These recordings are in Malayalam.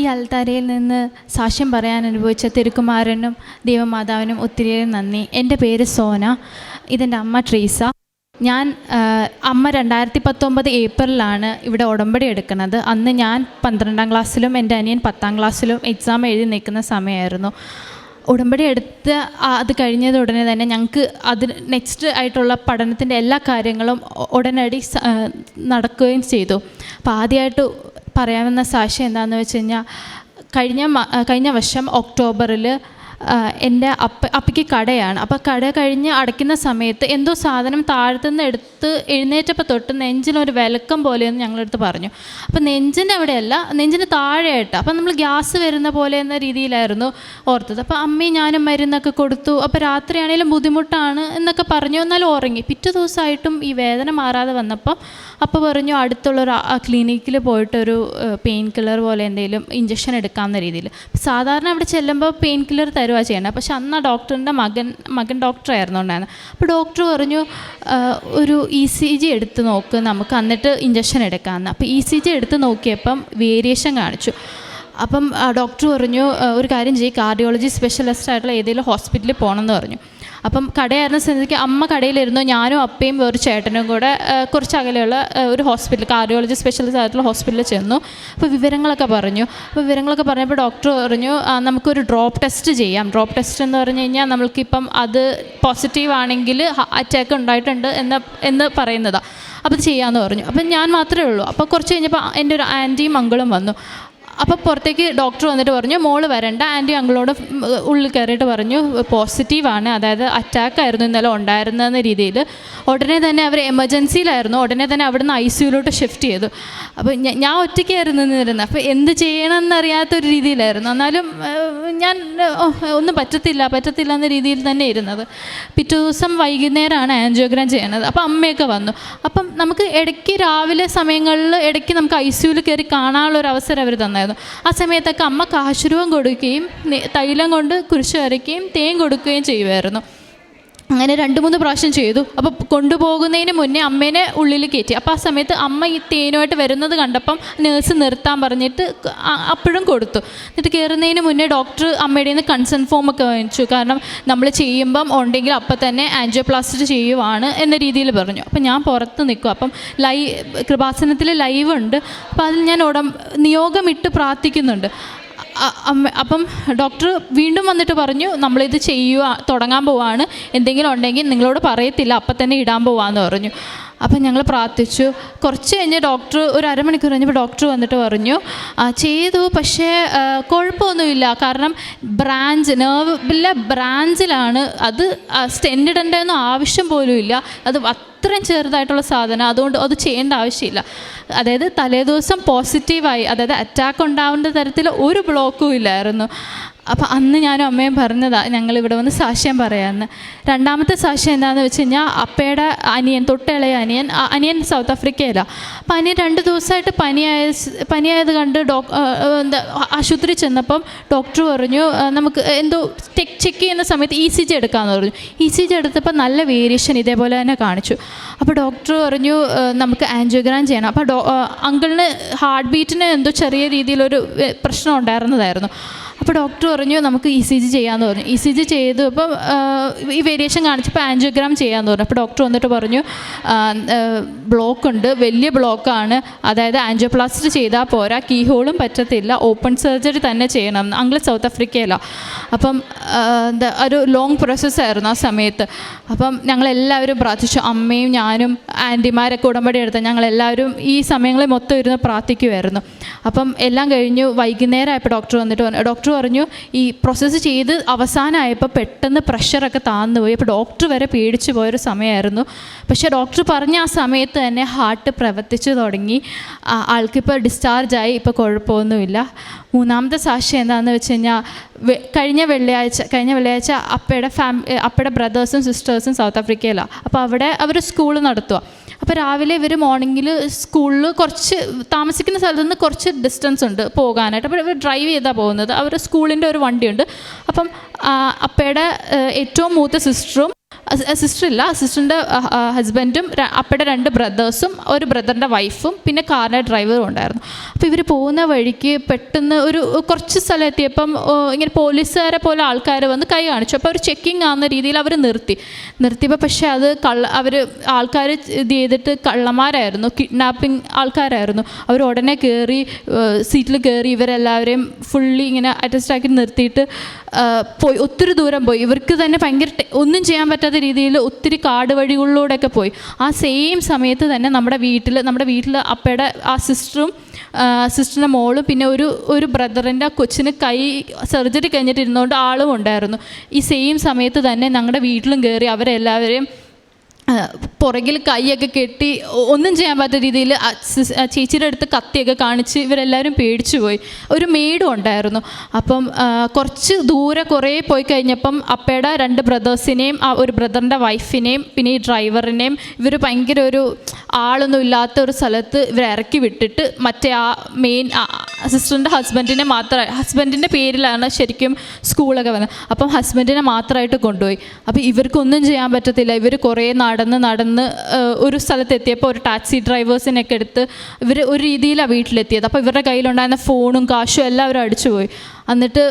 ഈ അൽത്താരയിൽ നിന്ന് സാക്ഷ്യം പറയാൻ അനുഭവിച്ച തിരുക്കുമാരനും ദൈവമാതാവിനും ഒത്തിരിയേറെ നന്ദി. എന്റെ പേര് സോന. ഇതെന്റെ അമ്മ ട്രീസ. ഞാൻ അമ്മ രണ്ടായിരത്തി പത്തൊമ്പത് ഏപ്രിലാണ് ഇവിടെ ഉടമ്പടി എടുക്കുന്നത്. അന്ന് ഞാൻ പന്ത്രണ്ടാം ക്ലാസ്സിലും എന്റെ അനിയൻ പത്താം ക്ലാസ്സിലും എക്സാം എഴുതി നിൽക്കുന്ന സമയമായിരുന്നു. ഉടമ്പടി എടുത്ത് അത് കഴിഞ്ഞത് ഉടനെ തന്നെ ഞങ്ങൾക്ക് അതിന് നെക്സ്റ്റ് ആയിട്ടുള്ള പഠനത്തിന്റെ എല്ലാ കാര്യങ്ങളും ഉടനടി നടക്കുകയും ചെയ്തു. അപ്പോൾ ആദ്യമായിട്ട് പറയാവുന്ന സാക്ഷ്യം എന്താണെന്ന് വെച്ച് കഴിഞ്ഞാൽ കഴിഞ്ഞ കഴിഞ്ഞ വർഷം ഒക്ടോബറിൽ എന്റെ അപ്പ അപ്പയ്ക്ക് കടയാണ്. അപ്പോൾ കട കഴിഞ്ഞ് അടയ്ക്കുന്ന സമയത്ത് എന്തോ സാധനം താഴത്തുനിന്ന് എടുത്ത് എഴുന്നേറ്റപ്പോൾ തൊട്ട് നെഞ്ചിനൊരു വിലക്കം പോലെയെന്ന് ഞങ്ങളെടുത്ത് പറഞ്ഞു. അപ്പോൾ നെഞ്ചിന്റെ അവിടെയല്ല നെഞ്ചിന് താഴെയായിട്ട്. അപ്പോൾ നമ്മൾ ഗ്യാസ് വരുന്ന പോലെ എന്ന രീതിയിലായിരുന്നു ഓർത്തത്. അപ്പോൾ അമ്മയും ഞാനും മരുന്നൊക്കെ കൊടുത്തു. അപ്പോൾ രാത്രിയാണെങ്കിലും ബുദ്ധിമുട്ടാണ് എന്നൊക്കെ പറഞ്ഞു. എന്നാലും ഉറങ്ങി. പിറ്റേ ദിവസമായിട്ടും ഈ വേദന മാറാതെ വന്നപ്പം അപ്പോൾ പറഞ്ഞു അടുത്തുള്ള അടുത്തുള്ളൊരു ക്ലിനിക്കിൽ പോയിട്ടൊരു പെയിൻ കില്ലർ പോലെ എന്തെങ്കിലും ഇഞ്ചക്ഷൻ എടുക്കാമെന്ന രീതിയിൽ സാധാരണ അവിടെ ചെല്ലുമ്പോൾ പെയിൻ കില്ലർ തരുക ചെയ്യേണ്ടത്. പക്ഷെ അന്ന് ആ ഡോക്ടറിന്റെ മകൻ മകൻ ഡോക്ടറായിരുന്നു ഉണ്ടായിരുന്നത് അപ്പോൾ ഡോക്ടർ പറഞ്ഞു ഒരു ഇ സി ജി എടുത്ത് നോക്ക് നമുക്ക് എന്നിട്ട് ഇഞ്ചക്ഷൻ എടുക്കാമെന്ന്. അപ്പോൾ ഇ സി ജി എടുത്ത് നോക്കിയപ്പം വേരിയേഷൻ കാണിച്ചു. അപ്പം ഡോക്ടർ പറഞ്ഞു ഒരു കാര്യം ചെയ്യും കാർഡിയോളജി സ്പെഷ്യലിസ്റ്റ് ആയിട്ടുള്ള ഏതെങ്കിലും ഹോസ്പിറ്റലിൽ പോകണമെന്ന് പറഞ്ഞു. അപ്പം കടയായിരുന്ന സ്ഥിതിക്ക് അമ്മ കടയിലിരുന്നു ഞാനും അപ്പയും ഒരു ചേട്ടനും കൂടെ കുറച്ച് അകലെയുള്ള ഒരു ഹോസ്പിറ്റൽ കാർഡിയോളജി സ്പെഷ്യലിസ്റ്റ് ആയിട്ടുള്ള ഹോസ്പിറ്റലിൽ ചെന്നു. അപ്പോൾ വിവരങ്ങളൊക്കെ പറഞ്ഞു. അപ്പോൾ വിവരങ്ങളൊക്കെ പറഞ്ഞപ്പോൾ ഡോക്ടർ പറഞ്ഞു നമുക്കൊരു ഡ്രോപ്പ് ടെസ്റ്റ് ചെയ്യാം. ഡ്രോപ്പ് ടെസ്റ്റ് എന്ന് പറഞ്ഞു കഴിഞ്ഞാൽ നമ്മൾക്കിപ്പം അത് പോസിറ്റീവ് ആണെങ്കിൽ അറ്റാക്ക് ഉണ്ടായിട്ടുണ്ട് എന്ന് എന്ന് പറയുന്നതാണ് അപ്പോൾ അത് ചെയ്യാമെന്ന് പറഞ്ഞു. അപ്പം ഞാൻ മാത്രമേ ഉള്ളൂ. അപ്പോൾ കുറച്ച് കഴിഞ്ഞപ്പോൾ എന്റെ ഒരു ആന്റിയും മംഗളും വന്നു. അപ്പോൾ പുറത്തേക്ക് ഡോക്ടർ വന്നിട്ട് പറഞ്ഞു മോൾ വരണ്ട ആന്റി അങ്കിളോട് ഉള്ളിൽ കയറിയിട്ട് പറഞ്ഞു പോസിറ്റീവാണ് അതായത് അറ്റാക്കായിരുന്നു ഇന്നലെ ഉണ്ടായിരുന്നെന്ന രീതിയിൽ. ഉടനെ തന്നെ അവർ എമർജൻസിയിലായിരുന്നു ഉടനെ തന്നെ അവിടുന്ന് ഐ സിയുലോട്ട് ഷിഫ്റ്റ് ചെയ്തു. അപ്പോൾ ഞാൻ ഒറ്റയ്ക്കായിരുന്നു നിന്നിരുന്നത്. അപ്പോൾ എന്ത് ചെയ്യണമെന്നറിയാത്തൊരു രീതിയിലായിരുന്നു. എന്നാലും ഞാൻ ഒന്നും പറ്റത്തില്ല പറ്റത്തില്ല എന്ന രീതിയിൽ തന്നെ ഇരുന്നത്. പിറ്റേ ദിവസം വൈകുന്നേരമാണ് ആൻജിയോഗ്രാം ചെയ്യണത്. അപ്പോൾ അമ്മയൊക്കെ വന്നു. അപ്പം നമുക്ക് ഇടയ്ക്ക് രാവിലെ സമയങ്ങളിൽ ഇടയ്ക്ക് നമുക്ക് ഐ സിയുയിൽ കയറി കാണാനുള്ള ഒരു അവസരം അവർ തന്നായിരുന്നു. ആ സമയത്തൊക്കെ അമ്മ കാശുരൂപം കൊടുക്കുകയും തൈലം കൊണ്ട് കുരിശ് വരയ്ക്കുകയും തേൻ കൊടുക്കുകയും ചെയ്യുമായിരുന്നു. അങ്ങനെ രണ്ട് മൂന്ന് പ്രാവശ്യം ചെയ്തു. അപ്പോൾ കൊണ്ടുപോകുന്നതിന് മുന്നേ അമ്മേനെ ഉള്ളിൽ കയറ്റി അപ്പോൾ ആ സമയത്ത് അമ്മ ഈ തേനുമായിട്ട് വരുന്നത് കണ്ടപ്പം നേഴ്സ് നിർത്താൻ പറഞ്ഞിട്ട് അപ്പോഴും കൊടുത്തു. എന്നിട്ട് കയറുന്നതിന് മുന്നേ ഡോക്ടർ അമ്മയുടെ നിന്ന് കൺസേൺ ഒക്കെ വാങ്ങിച്ചു. കാരണം നമ്മൾ ചെയ്യുമ്പം ഉണ്ടെങ്കിൽ അപ്പം തന്നെ ആൻജിയോപ്ലാസ്റ്റി ചെയ്യുവാണ് എന്ന രീതിയിൽ പറഞ്ഞു. അപ്പം ഞാൻ പുറത്ത് നിൽക്കും. അപ്പം ലൈവ് കൃപാസനത്തിൽ ലൈവ് ഉണ്ട്. അപ്പോൾ അതിൽ ഞാൻ ഉടം നിയോഗമിട്ട് പ്രാർത്ഥിക്കുന്നുണ്ട്. അപ്പം ഡോക്ടർ വീണ്ടും വന്നിട്ട് പറഞ്ഞു നമ്മളിത് ചെയ്യുക തുടങ്ങാൻ പോവാണ്. എന്തെങ്കിലും ഉണ്ടെങ്കിൽ നിങ്ങളോട് പറയത്തില്ല. അപ്പം തന്നെ ഇടാൻ പോവാന്ന് പറഞ്ഞു. അപ്പം ഞങ്ങൾ പ്രാർത്ഥിച്ചു. കുറച്ച് കഴിഞ്ഞ് ഡോക്ടർ ഒരു അരമണിക്കൂർ കഴിഞ്ഞപ്പോൾ ഡോക്ടർ വന്നിട്ട് പറഞ്ഞു "ആ, ചെയ്തു പക്ഷേ കുഴപ്പമൊന്നുമില്ല കാരണം ബ്രാഞ്ച് നെർവിലെ ബ്രാഞ്ചിലാണ് അത് സ്റ്റെൻഡിടേണ്ടതെന്നും ആവശ്യം പോലും ഇല്ല. അത് അത്രയും ചെറുതായിട്ടുള്ള സാധനം. അതുകൊണ്ട് അത് ചെയ്യേണ്ട ആവശ്യമില്ല. അതായത് തലേദിവസം പോസിറ്റീവായി അതായത് അറ്റാക്ക് ഉണ്ടാവേണ്ട തരത്തിൽ ഒരു ബ്ലോക്കും ഇല്ലായിരുന്നു. അപ്പം അന്ന് ഞാനും അമ്മയും പറഞ്ഞതാണ് ഞങ്ങൾ ഇവിടെ വന്ന് സാക്ഷ്യം പറയാമെന്ന് രണ്ടാമത്തെ സാക്ഷ്യം എന്താണെന്ന് വെച്ച് കഴിഞ്ഞാൽ അപ്പയുടെ അനിയൻ തൊട്ടിളയ അനിയൻ അനിയൻ സൗത്ത് ആഫ്രിക്കയിലാണ് അപ്പം അനിയൻ രണ്ട് ദിവസമായിട്ട് പനിയായ പനിയായത് കണ്ട് ഡോക് എന്താ ആശുപത്രി ചെന്നപ്പം ഡോക്ടർ പറഞ്ഞു നമുക്ക് എന്തോ ടെക് ചെക്ക് ചെയ്യുന്ന സമയത്ത് ഇ സി ജി എടുക്കാമെന്ന് പറഞ്ഞു. ഇ സി ജി എടുത്തപ്പോൾ നല്ല വേരിയേഷൻ ഇതേപോലെ തന്നെ കാണിച്ചു. അപ്പോൾ ഡോക്ടർ പറഞ്ഞു നമുക്ക് ആൻജിയോഗ്രാം ചെയ്യണം. അപ്പോൾ ഡോ അങ്കിളിന് ഹാർട്ട് ബീറ്റിന് എന്തോ ചെറിയ രീതിയിലൊരു പ്രശ്നം ഉണ്ടായിരുന്നതായിരുന്നു. അപ്പോൾ ഡോക്ടർ പറഞ്ഞു നമുക്ക് ഇ സി ജി ചെയ്യാമെന്ന് പറഞ്ഞു. ഇ സി ജി ചെയ്തു. അപ്പം ഈ വേരിയേഷൻ കാണിച്ചപ്പോൾ ആൻജിയോഗ്രാം ചെയ്യാമെന്ന് പറഞ്ഞു. അപ്പോൾ ഡോക്ടർ വന്നിട്ട് പറഞ്ഞു ബ്ലോക്ക് ഉണ്ട്. വലിയ ബ്ലോക്കാണ് അതായത് ആൻജിയോപ്ലാസ്റ്റ് ചെയ്താൽ പോരാ. കീ ഹോളും പറ്റത്തില്ല. ഓപ്പൺ സർജറി തന്നെ ചെയ്യണം. അങ്കിൾ സൗത്ത് ആഫ്രിക്കയിലാണ് അപ്പം എന്താ ഒരു ലോങ് പ്രോസസ്സായിരുന്നു ആ സമയത്ത്. അപ്പം ഞങ്ങളെല്ലാവരും പ്രാർത്ഥിച്ചു. അമ്മയും ഞാനും ആന്റിമാരൊക്കെ ഉടമ്പടി എടുത്ത ഞങ്ങളെല്ലാവരും ഈ സമയങ്ങളിൽ മൊത്തം ഇരുന്ന് പ്രാർത്ഥിക്കുമായിരുന്നു അപ്പം എല്ലാം കഴിഞ്ഞു. വൈകുന്നേരമായപ്പോൾ ഡോക്ടർ വന്നിട്ട് ഡോക്ടർ പറഞ്ഞു ഈ പ്രോസസ്സ് ചെയ്ത് അവസാനമായപ്പോൾ പെട്ടെന്ന് പ്രഷറൊക്കെ താന്നു പോയി. അപ്പോൾ ഡോക്ടർ വരെ പേടിച്ചു പോയൊരു സമയമായിരുന്നു പക്ഷേ ഡോക്ടർ പറഞ്ഞ ആ സമയത്ത് തന്നെ ഹാർട്ട് പ്രവർത്തിച്ചു തുടങ്ങി. ആൾക്കിപ്പോൾ ഡിസ്ചാർജായി ഇപ്പോൾ കുഴപ്പമൊന്നുമില്ല. മൂന്നാമത്തെ സാക്ഷി എന്താണെന്ന് വെച്ച് കഴിഞ്ഞാൽ കഴിഞ്ഞ വെള്ളിയാഴ്ച കഴിഞ്ഞ വെള്ളിയാഴ്ച അപ്പയുടെ ഫാം അപ്പയുടെ ബ്രദേഴ്സും സിസ്റ്റേഴ്സും സൗത്ത് ആഫ്രിക്കയിലാണ് അപ്പോൾ അവിടെ അവർ സ്കൂൾ നടത്തുക അപ്പോൾ രാവിലെ ഇവർ മോർണിംഗിൽ സ്കൂളിൽ കുറച്ച് താമസിക്കുന്ന സ്ഥലത്ത് നിന്ന് കുറച്ച് ഡിസ്റ്റൻസ് ഉണ്ട് പോകാനായിട്ട്. അപ്പോൾ ഇവർ ഡ്രൈവ് ചെയ്താണ് പോകുന്നത്. അവർ സ്കൂളിന്റെ ഒരു വണ്ടിയുണ്ട്. അപ്പം അപ്പയുടെ ഏറ്റവും മൂത്ത സിസ്റ്ററും സിസ്റ്റർ ഇല്ല സിസ്റ്ററിന്റെ ഹസ്ബൻഡും അപ്പയുടെ രണ്ട് ബ്രദേഴ്സും ഒരു ബ്രദറിന്റെ വൈഫും പിന്നെ കാറിന്റെ ഡ്രൈവറും ഉണ്ടായിരുന്നു. അപ്പോൾ ഇവർ പോകുന്ന വഴിക്ക് പെട്ടെന്ന് ഒരു കുറച്ച് സ്ഥലം എത്തിയപ്പം ഇങ്ങനെ പോലീസുകാരെ പോലെ ആൾക്കാർ വന്ന് കൈ കാണിച്ചു. അപ്പോൾ അവർ ചെക്കിങ് ആവുന്ന രീതിയിൽ അവർ നിർത്തി. നിർത്തിയപ്പോൾ പക്ഷേ അത് കള്ള അവർ ആൾക്കാർ ഇത് ചെയ്തിട്ട് കള്ളന്മാരായിരുന്നു. കിഡ്നാപ്പിംഗ് ആൾക്കാരായിരുന്നു. അവർ ഉടനെ കയറി സീറ്റിൽ കയറി ഇവരെല്ലാവരെയും ഫുള്ളി ഇങ്ങനെ അറ്റസ്റ്റാക്കി നിർത്തിയിട്ട് പോയി. ഒത്തിരി ദൂരം പോയി. ഇവർക്ക് തന്നെ ഭയങ്കര ഒന്നും ചെയ്യാൻ പറ്റാത്ത രീതിയിൽ ഒത്തിരി കാട് വഴികളിലൂടെയൊക്കെ പോയി. ആ സെയിം സമയത്ത് തന്നെ നമ്മുടെ വീട്ടിൽ നമ്മുടെ വീട്ടിൽ അപ്പയുടെ ആ സിസ്റ്ററും സിസ്റ്ററിന്റെ മോളും പിന്നെ ഒരു ഒരു ബ്രദറിന്റെ കൊച്ചിന് കൈ സർജറി കഴിഞ്ഞിട്ട് ഇരുന്നുകൊണ്ട് ആളും ഉണ്ടായിരുന്നു. ഈ സെയിം സമയത്ത് തന്നെ ഞങ്ങളുടെ വീട്ടിലും കയറി അവരെല്ലാവരെയും പുറകിൽ കൈയൊക്കെ കെട്ടി ഒന്നും ചെയ്യാൻ പറ്റാത്ത രീതിയിൽ ചേച്ചിയുടെ അടുത്ത് കത്തിയൊക്കെ കാണിച്ച് ഇവരെല്ലാവരും പേടിച്ചു പോയി. ഒരു മെയ്ഡും ഉണ്ടായിരുന്നു. അപ്പം കുറച്ച് ദൂരെ കുറേ പോയി കഴിഞ്ഞപ്പം അപ്പയുടെ രണ്ട് ബ്രദേഴ്സിനെയും ആ ഒരു ബ്രദറിന്റെ വൈഫിനെയും പിന്നെ ഈ ഡ്രൈവറിനെയും ഇവർ ഭയങ്കര ഒരു ആളൊന്നും ഇല്ലാത്ത ഒരു സ്ഥലത്ത് ഇവർ ഇറക്കി വിട്ടിട്ട് മറ്റേ ആ മെയിൻ സിസ്റ്ററിന്റെ ഹസ്ബൻഡിനെ മാത്രം ഹസ്ബൻഡിന്റെ പേരിലാണ് ശരിക്കും സ്കൂളൊക്കെ വന്നത്. അപ്പം ഹസ്ബൻഡിനെ മാത്രമായിട്ട് കൊണ്ടുപോയി. അപ്പോൾ ഇവർക്കൊന്നും ചെയ്യാൻ പറ്റത്തില്ല. ഇവർ കുറേ നടന്ന് നടന്ന് ഒരു സ്ഥലത്തെത്തിയപ്പോൾ ഒരു ടാക്സി ഡ്രൈവേഴ്സിനൊക്കെ എടുത്ത് ഇവർ ഒരു രീതിയിലാണ് വീട്ടിലെത്തിയത്. അപ്പോൾ ഇവരുടെ കയ്യിലുണ്ടായിരുന്ന ഫോണും കാശും എല്ലാവരും അടിച്ചുപോയി എന്നിട്ട്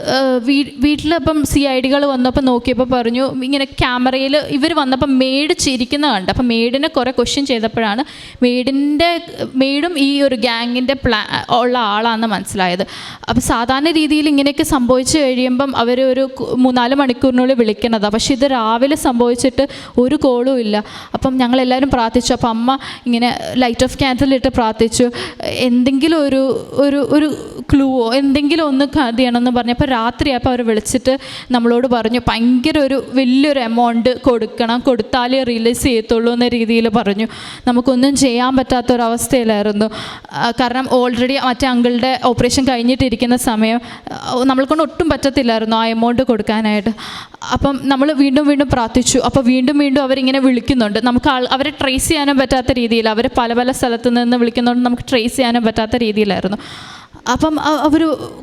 വീട്ടിലപ്പം സി ഐ ഡികൾ വന്നപ്പോൾ നോക്കിയപ്പോൾ പറഞ്ഞു ഇങ്ങനെ ക്യാമറയിൽ ഇവർ വന്നപ്പോൾ മെയ്ഡ് ചിരിക്കുന്ന കണ്ട്. അപ്പം മെയ്ഡിനെ കുറേ ക്വസ്റ്റ്യൻ ചെയ്തപ്പോഴാണ് മെയ്ഡിന്റെ മെയ്ഡും ഈ ഒരു ഗ്യാങ്ങിന്റെ പ്ലാ ഉള്ള ആളാണെന്ന് മനസ്സിലായത്. അപ്പം സാധാരണ രീതിയിൽ ഇങ്ങനെയൊക്കെ സംഭവിച്ചു കഴിയുമ്പം അവർ ഒരു മൂന്നാൽ മണിക്കൂറിനുള്ളിൽ വിളിക്കണത്. പക്ഷേ ഇത് രാവിലെ സംഭവിച്ചിട്ട് ഒരു കോളും ഇല്ല. അപ്പം ഞങ്ങളെല്ലാവരും പ്രാർത്ഥിച്ചു. അപ്പം അമ്മ ഇങ്ങനെ ലൈറ്റ് ഓഫ് ക്യാൻഡിലിട്ട് പ്രാർത്ഥിച്ചു. എന്തെങ്കിലും ഒരു ഒരു ഒരു ക്ലൂവോ എന്തെങ്കിലും ഒന്ന് ചെയ്യണമെന്ന് പറഞ്ഞപ്പോൾ രാത്രിയായപ്പോൾ അവർ വിളിച്ചിട്ട് നമ്മളോട് പറഞ്ഞു ഭയങ്കര ഒരു വലിയൊരു എമൗണ്ട് കൊടുക്കണം കൊടുത്താലേ റിലീസ് ചെയ്യത്തുള്ളൂ എന്ന രീതിയിൽ പറഞ്ഞു. നമുക്കൊന്നും ചെയ്യാൻ പറ്റാത്തൊരവസ്ഥയിലായിരുന്നു. കാരണം ഓൾറെഡി മറ്റേ അങ്കിളുടെ ഓപ്പറേഷൻ കഴിഞ്ഞിട്ടിരിക്കുന്ന സമയം നമ്മൾക്കൊണ്ട് ഒട്ടും പറ്റത്തില്ലായിരുന്നു ആ എമൗണ്ട് കൊടുക്കാനായിട്ട്. അപ്പം നമ്മൾ വീണ്ടും വീണ്ടും പ്രാർത്ഥിച്ചു. അപ്പോൾ വീണ്ടും വീണ്ടും അവരിങ്ങനെ വിളിക്കുന്നുണ്ട്. നമുക്ക് ആൾ അവരെ ട്രേസ് ചെയ്യാനും പറ്റാത്ത രീതിയിൽ അവർ പല പല സ്ഥലത്ത് നിന്ന് വിളിക്കുന്നതുകൊണ്ട് നമുക്ക് ട്രേസ് ചെയ്യാനും പറ്റാത്ത രീതിയിലായിരുന്നു. അപ്പം അവർ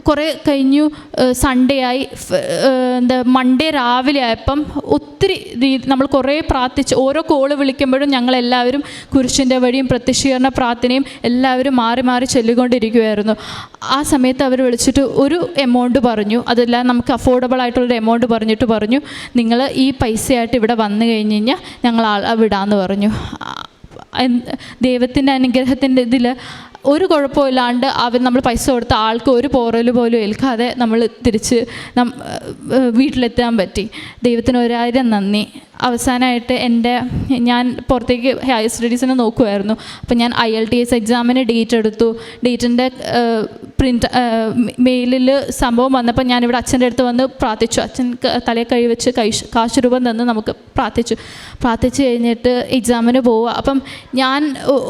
കുറേ കഴിഞ്ഞു സൺഡേ ആയി. എന്താ മൺഡേ രാവിലെ ആയപ്പം ഒത്തിരി രീതി നമ്മൾ കുറേ പ്രാർത്ഥിച്ച് ഓരോ കോൾ വിളിക്കുമ്പോഴും ഞങ്ങളെല്ലാവരും കുരിശിന്റെ വഴിയും പ്രത്യക്ഷീകരണ പ്രാർത്ഥനയും എല്ലാവരും മാറി മാറി ചൊല്ലിക്കൊണ്ടിരിക്കുമായിരുന്നു ആ സമയത്ത് അവർ വിളിച്ചിട്ട് ഒരു എമൗണ്ട് പറഞ്ഞു. അതെല്ലാം നമുക്ക് അഫോർഡബിൾ ആയിട്ടുള്ളൊരു എമൗണ്ട് പറഞ്ഞിട്ട് പറഞ്ഞു. നിങ്ങൾ ഈ പൈസയായിട്ട് ഇവിടെ വന്നു കഴിഞ്ഞ് കഴിഞ്ഞാൽ ഞങ്ങൾ ആ വിടാമെന്ന് പറഞ്ഞു. ദൈവത്തിന്റെ അനുഗ്രഹത്തിന്റെ ഇതിൽ ഒരു കുഴപ്പമില്ലാണ്ട് അവർ നമ്മൾ പൈസ കൊടുത്ത ആൾക്ക് ഒരു പോറൽ പോലും ഏൽക്കാതെ നമ്മൾ തിരിച്ച് വീട്ടിലെത്താൻ പറ്റി. ദൈവത്തിന് ഒരായിരം നന്ദി. അവസാനമായിട്ട് എന്റെ ഞാൻ പുറത്തേക്ക് ഹയർ സ്റ്റഡീസിന് നോക്കുമായിരുന്നു അപ്പം ഞാൻ ഐ എൽ ടി എസ് എക്സാമിന് ഡേറ്റ് എടുത്തു. ഡേറ്റിന്റെ പ്രിന്റ് മെയിലിൽ സംഭവം വന്നപ്പോൾ ഞാനിവിടെ അച്ഛന്റെ അടുത്ത് വന്ന് പ്രാർത്ഥിച്ചു. അച്ഛൻ തലയെ കഴി വെച്ച് കൈ കാശ് രൂപം തന്ന് നമുക്ക് പ്രാർത്ഥിച്ചു. പ്രാർത്ഥിച്ച് കഴിഞ്ഞിട്ട് എക്സാമിന് പോവുക. അപ്പം ഞാൻ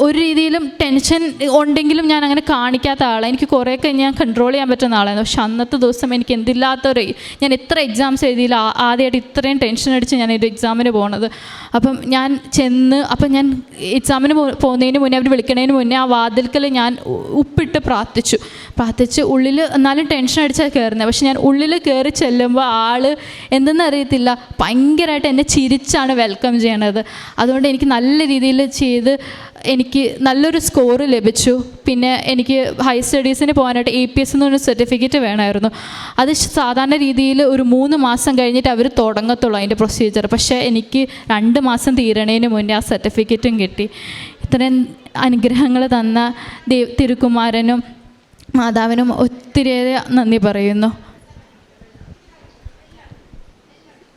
ഒരു രീതിയിലും ടെൻഷൻ ഉണ്ടെങ്കിലും ഞാൻ അങ്ങനെ കാണിക്കാത്ത ആളാണ് എനിക്ക് കുറേയൊക്കെ ഞാൻ കൺട്രോൾ ചെയ്യാൻ പറ്റുന്ന ആളായിരുന്നു. പക്ഷെ അന്നത്തെ ദിവസം എനിക്ക് എന്തില്ലാത്തൊരു ഞാൻ എത്ര എക്സാംസ് എഴുതിയില്ല. ആദ്യമായിട്ട് ഇത്രയും ടെൻഷൻ അടിച്ച് ഞാൻ ഒരു എക്സാമിന് പോണത്. അപ്പം ഞാൻ ചെന്ന് അപ്പം ഞാൻ എക്സാമിന് പോകുന്നതിന് മുന്നേ അവർ വിളിക്കുന്നതിന് മുന്നേ ആ വാതിൽക്കൽ ഞാൻ ഉപ്പിട്ട് പ്രാർത്ഥിച്ചു. പ്രാർത്ഥിച്ച് ഉള്ളിൽ എന്നാലും ടെൻഷൻ അടിച്ചാൽ കയറുന്നത് പക്ഷെ ഞാൻ ഉള്ളിൽ കയറി ചെല്ലുമ്പോൾ ആൾ എന്തെന്ന് അറിയത്തില്ല. ഭയങ്കരമായിട്ട് എന്നെ ചിരിച്ചാണ് വെൽക്കം ചെയ്യണത്. അതുകൊണ്ട് എനിക്ക് നല്ല രീതിയിൽ ചെയ്ത് എനിക്ക് നല്ലൊരു സ്കോർ ലഭിച്ചു. പിന്നെ എനിക്ക് ഹയർ സ്റ്റഡീസിന് പോകാനായിട്ട് എ പി എസ് എന്ന് പറഞ്ഞ സർട്ടിഫിക്കറ്റ് വേണമായിരുന്നു അത് സാധാരണ രീതിയിൽ ഒരു മൂന്ന് മാസം കഴിഞ്ഞിട്ട് അവർ തുടങ്ങത്തുള്ളൂ അതിന്റെ പ്രൊസീജിയർ പക്ഷേ എനിക്ക് രണ്ട് മാസം തീരണേന് മുന്നേ ആ സർട്ടിഫിക്കറ്റും കിട്ടി. ഇത്രയും അനുഗ്രഹങ്ങൾ തന്ന ദേവ് തിരുക്കുമാരനും മാതാവിനും ഒത്തിരിയേറെ നന്ദി പറയുന്നു.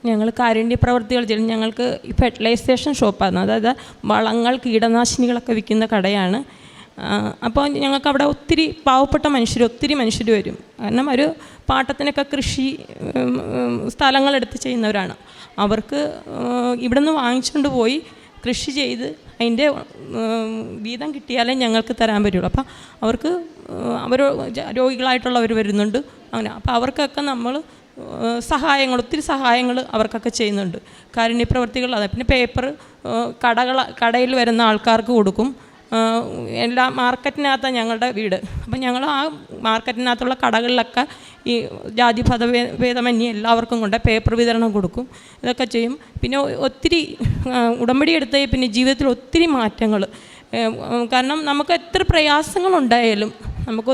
ഞങ്ങൾ കാരുണ്യ പ്രവർത്തികൾ ചെയ്യും ഞങ്ങൾക്ക് ഫെർട്ടിലൈസേഷൻ ഷോപ്പാണ് അതായത് വളങ്ങൾ കീടനാശിനികളൊക്കെ വിൽക്കുന്ന കടയാണ്. അപ്പോൾ ഞങ്ങൾക്ക് അവിടെ ഒത്തിരി പാവപ്പെട്ട മനുഷ്യർ ഒത്തിരി മനുഷ്യർ വരും. കാരണം ഒരു പാട്ടത്തിനൊക്കെ കൃഷി സ്ഥലങ്ങളെടുത്ത് ചെയ്യുന്നവരാണ്. അവർക്ക് ഇവിടെ ഇവിടുന്ന് വാങ്ങിച്ചുകൊണ്ട് പോയി കൃഷി ചെയ്ത് അതിന്റെ വീതം കിട്ടിയാലേ ഞങ്ങൾക്ക് തരാൻ പറ്റുള്ളൂ. അപ്പം അവർക്ക് അവർ രോഗികളായിട്ടുള്ളവർ വരുന്നുണ്ട്. അങ്ങനെ അപ്പോൾ അവർക്കൊക്കെ നമ്മൾ സഹായങ്ങൾ ഒത്തിരി സഹായങ്ങൾ അവർക്കൊക്കെ ചെയ്യുന്നുണ്ട്. കാരുണ്യ പ്രവർത്തികൾ അതെ പിന്നെ പേപ്പർ കടകൾ കടയിൽ വരുന്ന ആൾക്കാർക്ക് കൊടുക്കും. എല്ലാ മാർക്കറ്റിനകത്താണ് ഞങ്ങളുടെ വീട്. അപ്പം ഞങ്ങൾ ആ മാർക്കറ്റിനകത്തുള്ള കടകളിലൊക്കെ ഈ ജാതി ഭേദമന്യേ എല്ലാവർക്കും കൊണ്ട് പേപ്പർ വിതരണം കൊടുക്കും. ഇതൊക്കെ ചെയ്യും. പിന്നെ ഒത്തിരി ഉടമ്പടി എടുത്ത പിന്നെ ജീവിതത്തിൽ ഒത്തിരി മാറ്റങ്ങൾ. കാരണം നമുക്ക് എത്ര പ്രയാസങ്ങളുണ്ടായാലും നമുക്ക്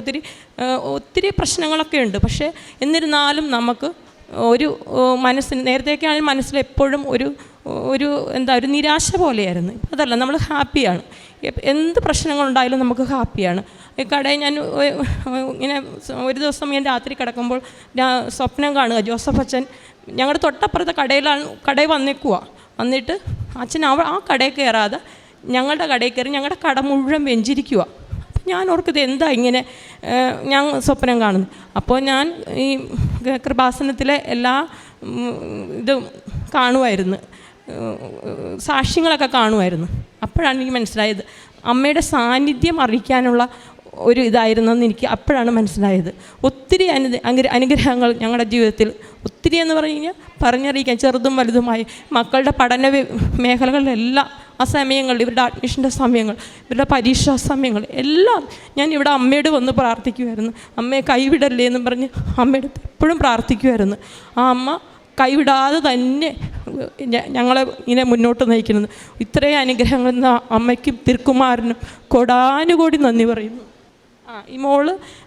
ഒത്തിരി പ്രശ്നങ്ങളൊക്കെ ഉണ്ട്. പക്ഷേ എന്നിരുന്നാലും നമുക്ക് ഒരു മനസ്സിന് നേരത്തെയൊക്കെയാണെങ്കിൽ മനസ്സിൽ എപ്പോഴും ഒരു ഒരു എന്താ ഒരു നിരാശ പോലെയായിരുന്നു. അതല്ല നമ്മൾ ഹാപ്പിയാണ്. എന്ത് പ്രശ്നങ്ങളുണ്ടായാലും നമുക്ക് ഹാപ്പിയാണ്. ഈ കടയിൽ ഞാൻ ഇങ്ങനെ ഒരു ദിവസം ഞാൻ രാത്രി കിടക്കുമ്പോൾ ഞാൻ സ്വപ്നം കാണുക. ജോസഫ് അച്ഛൻ ഞങ്ങളുടെ തൊട്ടപ്പുറത്തെ കടയിലാണ് കടയിൽ വന്നേക്കുക വന്നിട്ട് അച്ഛൻ അവ ആ കടയിൽ കയറാതെ ഞങ്ങളുടെ കടയിൽ കയറി ഞങ്ങളുടെ കട മുഴുവൻ വെഞ്ചിരിക്കുക ഞാൻ ഓർക്കത് എന്താ ഇങ്ങനെ ഞാൻ സ്വപ്നം കാണുന്നു അപ്പോൾ ഞാൻ ഈ കൃപാസനത്തിലെ എല്ലാ ഇതും കാണുമായിരുന്നു. സാക്ഷ്യങ്ങളൊക്കെ കാണുമായിരുന്നു. അപ്പോഴാണ് എനിക്ക് മനസ്സിലായത്. അമ്മയുടെ സാന്നിധ്യം അറിയിക്കാനുള്ള ഒരു ഇതായിരുന്നെന്ന് എനിക്ക് അപ്പോഴാണ് മനസ്സിലായത്. ഒത്തിരി അനു അനു- അനുഗ്രഹങ്ങൾ ഞങ്ങളുടെ ജീവിതത്തിൽ ഒത്തിരി എന്ന് പറഞ്ഞു കഴിഞ്ഞാൽ പറഞ്ഞറിയിക്കാൻ ചെറുതും വലുതുമായി മക്കളുടെ പഠന മേഖലകളിലെല്ലാം ആ സമയങ്ങൾ ഇവരുടെ അഡ്മിഷന്റെ സമയങ്ങൾ ഇവരുടെ പരീക്ഷാ സമയങ്ങൾ എല്ലാം ഞാൻ ഇവിടെ അമ്മയോട് വന്ന് പ്രാർത്ഥിക്കുമായിരുന്നു അമ്മയെ കൈവിടല്ലേ എന്നും പറഞ്ഞ് അമ്മയുടെ എപ്പോഴും പ്രാർത്ഥിക്കുമായിരുന്നു ആ അമ്മ കൈവിടാതെ തന്നെ ഞങ്ങളെ ഇങ്ങനെ മുന്നോട്ട് നയിക്കുന്നത്. ഇത്രയും അനുഗ്രഹങ്ങൾ അമ്മയ്ക്കും തിരുക്കുമാരനും കൊടാനുകൂടി നന്ദി പറയുന്നു. ഈ മോൾ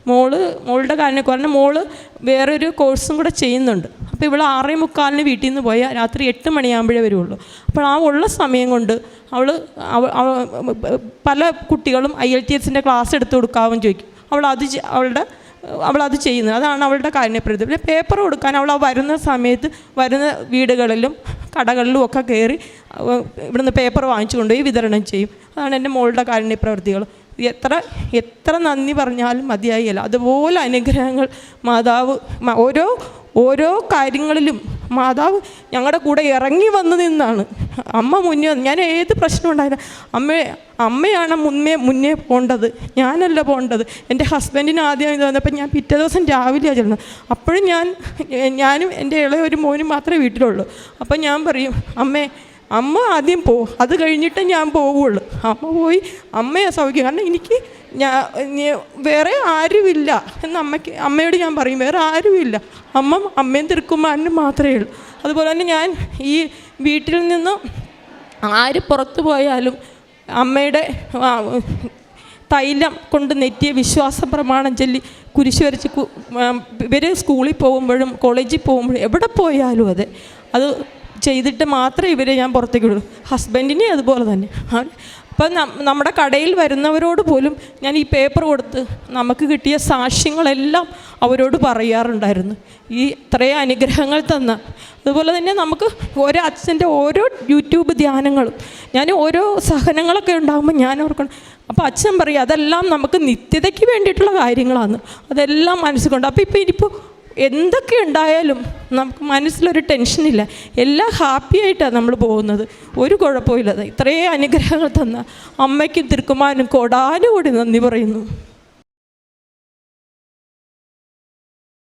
മോൾ മോളുടെ കാര്യം കാരണം മോൾ വേറൊരു കോഴ്സും കൂടെ ചെയ്യുന്നുണ്ട്. അപ്പോൾ ഇവൾ ആറേ മുക്കാലിന് വീട്ടിൽ നിന്ന് പോയാൽ രാത്രി എട്ട് മണിയാകുമ്പോഴേ വരുള്ളൂ. അപ്പോൾ ആ ഉള്ള സമയം കൊണ്ട് അവൾ പല കുട്ടികളും ഐ എൽ ടി എസിന്റെ ക്ലാസ് എടുത്ത് കൊടുക്കാവും ചോദിക്കും. അവൾ അത് അവളുടെ അവളത് ചെയ്യുന്നത്. അതാണ് അവളുടെ കാര്യപ്രതി പിന്നെ പേപ്പർ കൊടുക്കാൻ അവൾ വരുന്ന സമയത്ത് വരുന്ന വീടുകളിലും കടകളിലും ഒക്കെ കയറി ഇവിടുന്ന് പേപ്പർ വാങ്ങിച്ചു കൊണ്ടുപോയി വിതരണം ചെയ്യും. അതാണ് എന്റെ മോളുടെ കാരുണ്യപ്രവൃത്തികൾ എത്ര എത്ര നന്ദി പറഞ്ഞാലും മതിയായില്ല. അതുപോലെ അനുഗ്രഹങ്ങൾ മാതാവ് ഓരോ ഓരോ കാര്യങ്ങളിലും മാതാവ് ഞങ്ങളുടെ കൂടെ ഇറങ്ങി വന്നു നിന്നാണ്. അമ്മ മുന്നേ ഞാൻ ഏത് പ്രശ്നം ഉണ്ടായാലും അമ്മ അമ്മയാണ് മുന്നേ മുന്നേ പോകേണ്ടത് ഞാനല്ല പോകേണ്ടത് എന്റെ ഹസ്ബൻഡിന് ആദ്യം ഇത് വന്നപ്പോൾ ഞാൻ പിറ്റേ ദിവസം രാവിലെയാണ് ചെല്ലുന്നത്. അപ്പോഴും ഞാൻ ഞാനും എന്റെ ഇളയൊരു മോനും മാത്രമേ വീട്ടിലുള്ളൂ. അപ്പം ഞാൻ പറയും അമ്മേ അമ്മ ആദ്യം പോ അത് കഴിഞ്ഞിട്ട് ഞാൻ പോവുള്ളൂ. അമ്മ പോയി അമ്മയെ സൗഖ്യം. കാരണം എനിക്ക് ഞാൻ വേറെ ആരുമില്ല. എന്ന് അമ്മയ്ക്ക് അമ്മയോട് ഞാൻ പറയും വേറെ ആരുമില്ല. അമ്മ അമ്മയും തിരുക്കുമാരനും മാത്രമേ ഉള്ളൂ. അതുപോലെ തന്നെ ഞാൻ ഈ വീട്ടിൽ നിന്ന് ആര് പുറത്തു പോയാലും അമ്മയുടെ തൈലം കൊണ്ട് നെറ്റിയ വിശ്വാസ പ്രമാണം ചൊല്ലി കുരിശ് വരച്ച് ഇവർ സ്കൂളിൽ പോകുമ്പോഴും കോളേജിൽ പോകുമ്പോഴും എവിടെ പോയാലും അതെ അത് ചെയ്തിട്ട് മാത്രമേ ഇവരെ ഞാൻ പുറത്തേക്ക് വിടൂ ഹസ്ബൻഡിനെ അതുപോലെ തന്നെ. അപ്പം നമ്മുടെ കടയിൽ വരുന്നവരോട് പോലും ഞാൻ ഈ പേപ്പർ കൊടുത്ത് നമുക്ക് കിട്ടിയ സാക്ഷ്യങ്ങളെല്ലാം അവരോട് പറയാറുണ്ടായിരുന്നു. ഈ ഇത്രയും അനുഗ്രഹങ്ങൾ തന്ന. അതുപോലെ തന്നെ നമുക്ക് ഓരോ അച്ഛന്റെ ഓരോ യൂട്യൂബ് ധ്യാനങ്ങളും ഞാൻ ഓരോ സഹനങ്ങളൊക്കെ ഉണ്ടാകുമ്പോൾ ഞാൻ ഓർക്കണം. അപ്പോൾ അച്ഛൻ പറയും അതെല്ലാം നമുക്ക് നിത്യതയ്ക്ക് വേണ്ടിയിട്ടുള്ള കാര്യങ്ങളാണ് അതെല്ലാം മനസ്സിൽ കൊണ്ട്. അപ്പോൾ ഇപ്പോൾ ഇനിയിപ്പോൾ എന്തൊക്കെ ഉണ്ടായാലും നമുക്ക് മനസ്സിലൊരു ടെൻഷനില്ല എല്ലാം ഹാപ്പി ആയിട്ടാണ് നമ്മൾ പോകുന്നത്. ഒരു കുഴപ്പമില്ലാതെ ഇത്രയും അനുഗ്രഹങ്ങൾ തന്ന. അമ്മയ്ക്കും തിരുക്കുമാനും കൊടാനും കൂടി നന്ദി പറയുന്നു.